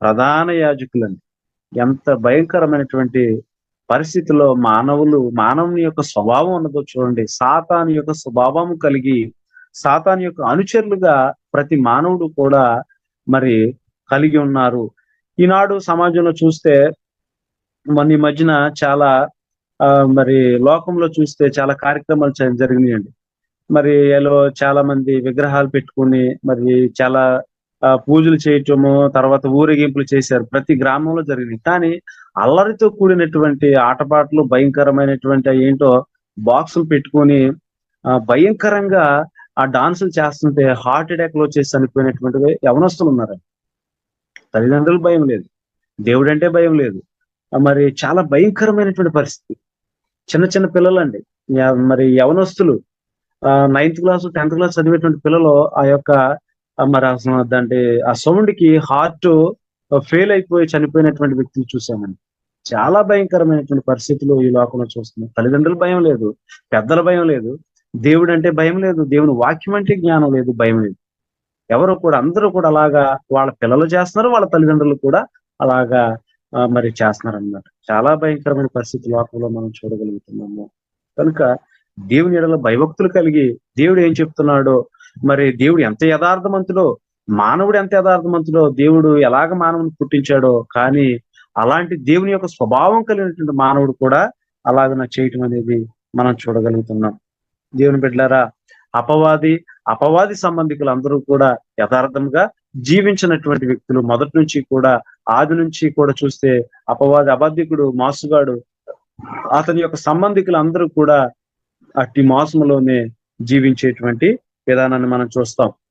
ప్రధాన యాజకులండి ఎంత భయంకరమైనటువంటి పరిస్థితిలో మానవులు మానవుని యొక్క స్వభావం ఉన్నదో చూడండి. సాతాని యొక్క స్వభావం కలిగి సాతాని యొక్క అనుచరులుగా ప్రతి మానవుడు కూడా మరి కలిగి ఉన్నారు. ఈనాడు సమాజంలో చూస్తే మన ఈ మధ్యన చాలా ఆ, మరి లోకంలో చూస్తే చాలా కార్యక్రమాలు జరిగినాయండి. మరి ఎలా చాలా మంది విగ్రహాలు పెట్టుకుని మరి చాలా పూజలు చేయటము తర్వాత ఊరేగింపులు చేశారు. ప్రతి గ్రామంలో జరిగింది కానీ అల్లరితో కూడినటువంటి ఆటపాటలు భయంకరమైనటువంటి ఏంటో బాక్సులు పెట్టుకొని భయంకరంగా ఆ డాన్సులు చేస్తుంటే హార్ట్ అటాక్లో వచ్చేసి చనిపోయినటువంటి యవనస్తులు ఉన్నారు తల్లిదండ్రులు భయం లేదు. దేవుడు అంటే భయం లేదు. మరి చాలా భయంకరమైనటువంటి పరిస్థితి. చిన్న చిన్న పిల్లలండి. మరి యవనస్తులు నైన్త్ క్లాస్ టెన్త్ క్లాస్ చదివేటువంటి పిల్లలు ఆ యొక్క మరి అసలు అంటే ఆ సౌండ్కి హార్ట్ ఫెయిల్ అయిపోయి చనిపోయినటువంటి వ్యక్తులు చూసామండి చాలా భయంకరమైనటువంటి పరిస్థితులు ఈ లోకంలో చూస్తున్నాం. తల్లిదండ్రుల భయం లేదు పెద్దల భయం లేదు దేవుడు అంటే భయం లేదు దేవుని వాక్యం అంటే జ్ఞానం లేదు భయం లేదు. ఎవరు కూడా అందరూ కూడా అలాగా వాళ్ళ పిల్లలు చేస్తున్నారు వాళ్ళ తల్లిదండ్రులు కూడా అలాగా మరి చేస్తున్నారు అన్నమాట చాలా భయంకరమైన పరిస్థితి లోకంలో మనం చూడగలుగుతున్నాము. కనుక దేవుని ఎడల భయభక్తులు కలిగి దేవుడు ఏం చెప్తున్నాడో మరి దేవుడు ఎంత యథార్థమంతులో మానవుడు ఎంత యథార్థమంతులో దేవుడు ఎలాగ మానవుని పుట్టించాడో కానీ అలాంటి దేవుని యొక్క స్వభావం కలిగినటువంటి మానవుడు కూడా అలాగ చేయటం అనేది మనం చూడగలుగుతున్నాం. దేవుని బిడ్డలారా అపవాది అపవాది సంబంధికులు అందరూ కూడా యథార్థంగా జీవించినటువంటి వ్యక్తులు మొదటి నుంచి కూడా ఆది నుంచి కూడా చూస్తే అపవాది అబద్ధికుడు మాసుగాడు అతని యొక్క సంబంధికులు అందరూ కూడా అట్టి మాసములోనే జీవించేటువంటి విధానాన్ని మనం చూస్తాం.